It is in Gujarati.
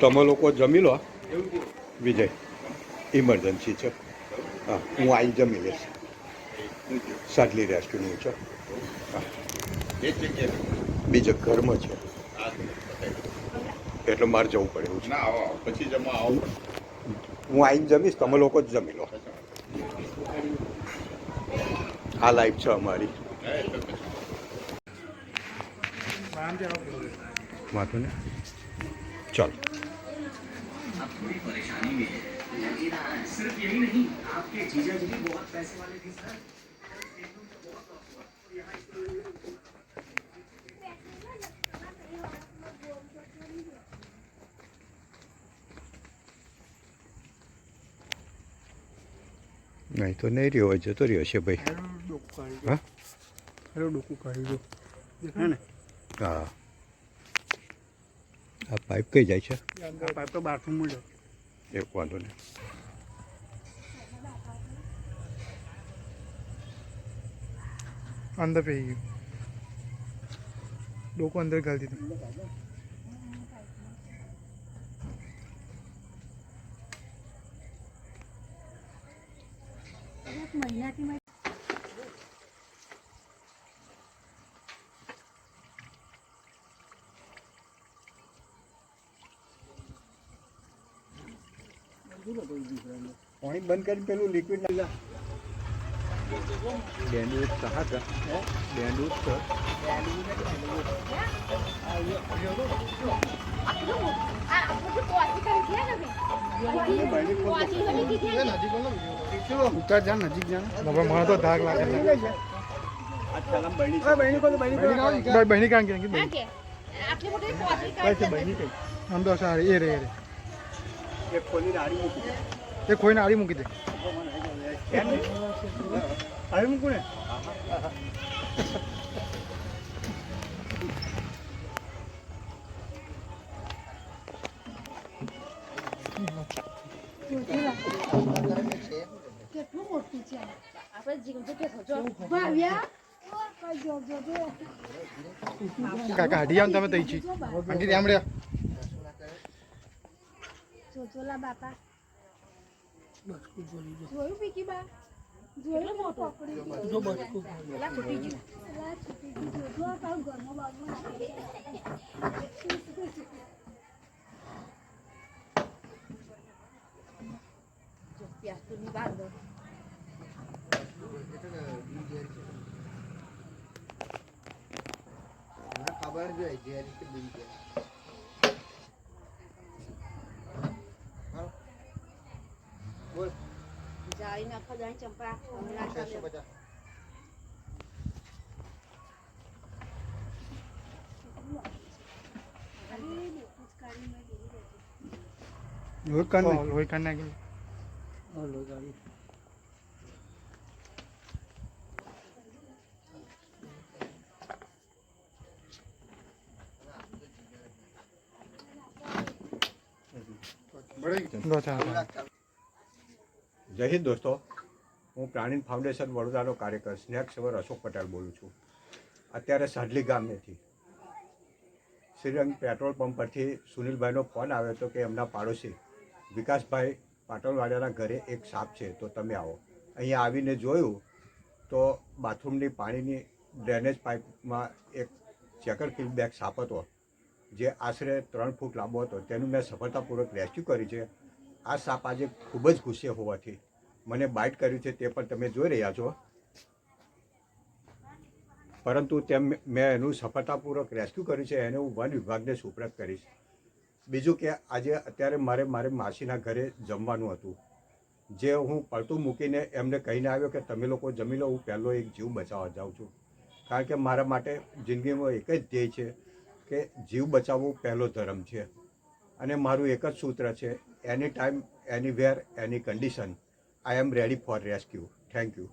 તમે લોકો જમી લો વિજય ઇમરજન્સી છે. હા, હું આવી જમી લઈશ. સાડલી રેસ્ટોરન્ટ છે. બીજે ઘરમાં છે. એટલે મારે જવું પડે એવું છે. હું આવીને જમીશ તમે લોકો જ જમી લો આ લાઈફ છે અમારી હા, એટલે પછી. વાંધો ને ચાલો आप थोड़ी परेशानी में है लेकिन सिर्फ यही नहीं आपके जीजा जी भी बहुत पैसे वाले थे सर નહીં તો નહીં રહ્યો હોય જતો રહ્યો છે ભાઈ. હા? હા. આ પાઇપ કઈ જાય છે? પાઇપ તો બાથરૂમ મૂળ એક વાંધો નહીં. અંદર પી ગયું. ડોકું અંદર ગાળી દીધું પાણી બંધ કરી પેલું લિક્વિડ ના બેન્ડૂડ કહા કા આ તો ઉતાર જા નજીક જા. બાબા મને તો ધાક લાગે ભાઈ બહેની કીધું આટલી બહેની કઈ આમ તો સારી એ રે એ રે. એક ખોલીને આડી મૂકી દે. એ ખોઈને આડી મૂકી દે. આડી મૂકું ને? કેટલું મોટું છે આપણે જીવન તો કે જો ભાવ્યા જો જો જો કાકા હાડી આમ તમે તઈ છી આમ બાપા જોયું પીકી બા જોયું મોટો પકડી જો બચકું પેલા છૂટી ગયું પેલા છૂટી ગયું જો આ તારું ઘરમાં બાગમાં ખબર જોઈએ જે રીતે બની જાય બોલ જાળી નાખો જાણી ચંપા હમણાં છસો ચાલે પચાસ લોહી કાઢ નાખ લોહી કાઢ જય હિન્દ દોસ્તો. હું પ્રાણીન ફાઉન્ડેશન વડોદરાનો કાર્યકર સ્નેક સેવર અશોક પટેલ બોલું છું. અત્યારે સાડલી ગામેથી શ્રીરંગ પેટ્રોલ પંપ પરથી સુનિલભાઈનો ફોન આવ્યો હતો કે એમના પાડોશી વિકાસભાઈ પાટણવાડિયાના ઘરે એક સાપ છે, તો તમે આવો. અહીંયા આવીને જોયું તો બાથરૂમની પાણીની ડ્રેનેજ પાઇપમાં એક ચેકર કિલ બેગ સાપ હતો. જે આશરે ત્રણ ફૂટ લાંબો હતો, તેનું મેં સફળતાપૂર્વક રેસ્ક્યુ કર્યું છે. આ સાપ આજે ખૂબ જ ગુસ્સે હોવાથી મને બાઇટ કર્યું છે, તે પણ તમે જોઈ રહ્યા છો. પરંતુ તેમ મેં એનું સફળતાપૂર્વક રેસ્ક્યુ કર્યું છે, એને હું વન વિભાગને સુપ્રત કરીશ. બીજું કે આજે અત્યારે મારે મારે માસીના ઘરે જમવાનું હતું. જે હું પડતું મૂકીને એમને કહીને આવ્યો કે તમે લોકો જમી લો, હું પહેલો એક જીવ બચાવવા જાઉં છું. કારણ કે મારા માટે જિંદગીમાં એક જ ધ્યેય છે કે જીવ બચાવવો પહેલો ધર્મ છે. અને મારું એક જ સૂત્ર છે any time anywhere any condition I am ready for rescue thank you